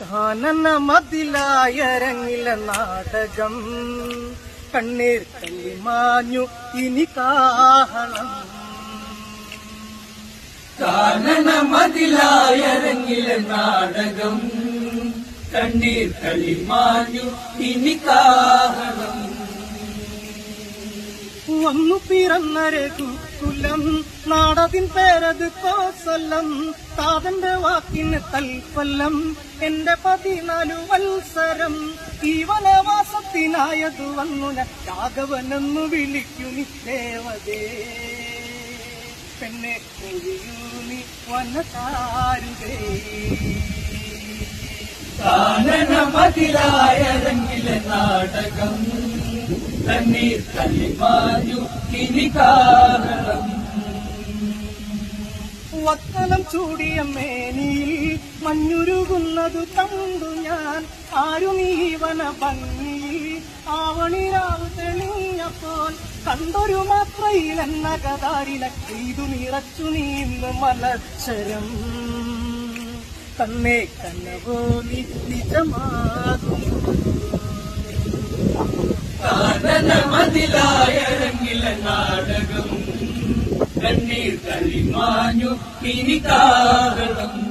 കാനന മതിലായരങ്ങില നാടകം. കണ്ണീർ കല്ലിമാഞ്ഞു ഇനി കാഹളം. കാനന മതിലായരങ്ങില നാടകം. കണ്ണീർ കളിമാഞ്ഞു ഇനി കാഹളം. വന്നു പിറന്ന കുല്ലം നാടതിൻ പേരത് കോസലം താതന്റെ വാക്കിന് തൽഫലം എന്റെ പതിനാലു വത്സരം. ഈ വനവാസത്തിനായതു വന്നു രാഘവനെന്നു വിളിക്കുനി ദേവതേ. പെണ്ണെ ഒഴിയൂനി വനതാരുകേ കാനന നാടകം വക്കലം ചൂടിയ മേനിയിൽ മഞ്ഞുരുകുന്നതു കണ്ടു ഞാൻ. ആരു നീവന ഭംഗിയിൽ ആവണിരാവ് തെളിഞ്ഞപ്പോൾ കണ്ടൊരു മാത്രയിൽ എന്ന കതാരില ചെയ്തു നിറച്ചു നീന്ന് മലശരം തന്നെ കനവോ നിജമാകും. മതിലായരങ്ങിലെ നാടകം. കണ്ണീർ കളിമാഞ്ഞു ഇനി കാഹളം.